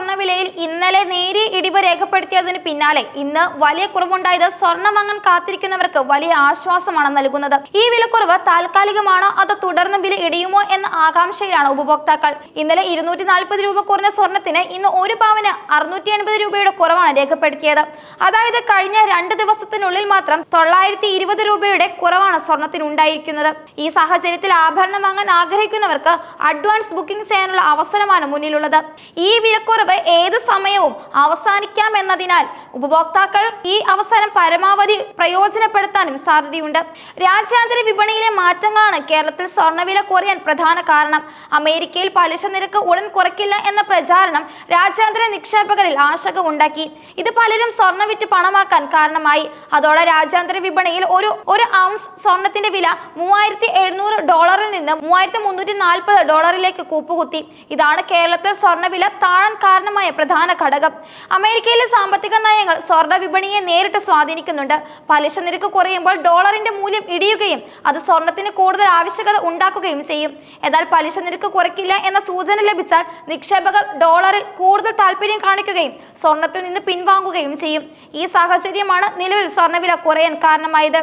സ്വർണവിലയിൽ ഇന്നലെ നേരിയ ഇടിവ് രേഖപ്പെടുത്തിയതിന് പിന്നാലെ ഇന്ന് വലിയ കുറവുണ്ടായത് സ്വർണം വാങ്ങാൻ കാത്തിരിക്കുന്നവർക്ക് വലിയ ആശ്വാസമാണ് നൽകുന്നത്. ഈ വിലക്കുറവ് താൽക്കാലികമാണോ അതോ തുടർന്ന് വില ഇടിയുമോ എന്ന ആകാംക്ഷയിലാണ് ഉപഭോക്താക്കൾ. ഇന്നലെ ഇരുന്നൂറ്റി നാൽപ്പത് രൂപ കുറഞ്ഞ സ്വർണത്തിന് ഇന്ന് ഒരു പവന് അറുന്നൂറ്റി എൺപത് രൂപയുടെ കുറവാണ് രേഖപ്പെടുത്തിയത്. അതായത് കഴിഞ്ഞ രണ്ട് ദിവസത്തിനുള്ളിൽ മാത്രം തൊള്ളായിരത്തി ഇരുപത് രൂപയുടെ കുറവാണ് സ്വർണത്തിന് ഉണ്ടായിരിക്കുന്നത്. ഈ സാഹചര്യത്തിൽ ആഭരണം വാങ്ങാൻ ആഗ്രഹിക്കുന്നവർക്ക് അഡ്വാൻസ് ബുക്കിംഗ് ചെയ്യാനുള്ള അവസരമാണ് മുന്നിലുള്ളത്. ഈ വിലക്കുറവ് ഏത് സമയവും അവസാനിക്കാം എന്നതിനാൽ ഉപഭോക്താക്കൾ ഈ അവസരം പരമാവധി പ്രയോജനപ്പെടുത്താനും സാധ്യതയുണ്ട്. രാജ്യാന്തര വിപണിയിലെ മാറ്റങ്ങളാണ് കേരളത്തിൽ സ്വർണവില കുറയാൻ പ്രധാന കാരണം. അമേരിക്കയിൽ പലിശ നിരക്ക് ഉടൻ കുറയ്ക്കില്ല എന്ന പ്രചാരണം രാജ്യാന്തര നിക്ഷേപകരിൽ ആശങ്ക ഉണ്ടാക്കി. ഇത് പലരും സ്വർണം വിറ്റ് പണമാക്കാൻ കാരണമായി. അതോടെ രാജ്യാന്തര വിപണിയിൽ ഒരു ഒരു ഔൺസ് സ്വർണത്തിന്റെ വില മൂവായിരത്തി എഴുന്നൂറ് ഡോളറിൽ നിന്ന് മൂവായിരത്തി മുന്നൂറ്റി നാൽപ്പത് ഡോളറിലേക്ക് കൂപ്പുകുത്തി. ഇതാണ് കേരളത്തിൽ സ്വർണവില താഴാൻ കാരണമായ പ്രധാന ഘടകം. അമേരിക്കയിലെ സാമ്പത്തിക നയങ്ങൾ സ്വർണ വിപണിയെ നേരിട്ട് സ്വാധീനിക്കുന്നുണ്ട്. പലിശ നിരക്ക് കുറയുമ്പോൾ ഡോളറിന്റെ മൂല്യം ഇടിയുകയും അത് സ്വർണത്തിന് കൂടുതൽ ആവശ്യകത ഉണ്ടാക്കുകയും ചെയ്യും. എന്നാൽ പലിശ നിരക്ക് കുറയ്ക്കില്ല എന്ന സൂചന ലഭിച്ചാൽ നിക്ഷേപകർ ഡോളറിൽ കൂടുതൽ താല്പര്യം കാണിക്കുകയും സ്വർണത്തിൽ നിന്ന് പിൻവാങ്ങുകയും ചെയ്യും. ഈ സാഹചര്യമാണ് നിലവിൽ സ്വർണവില കുറയാൻ കാരണമായത്.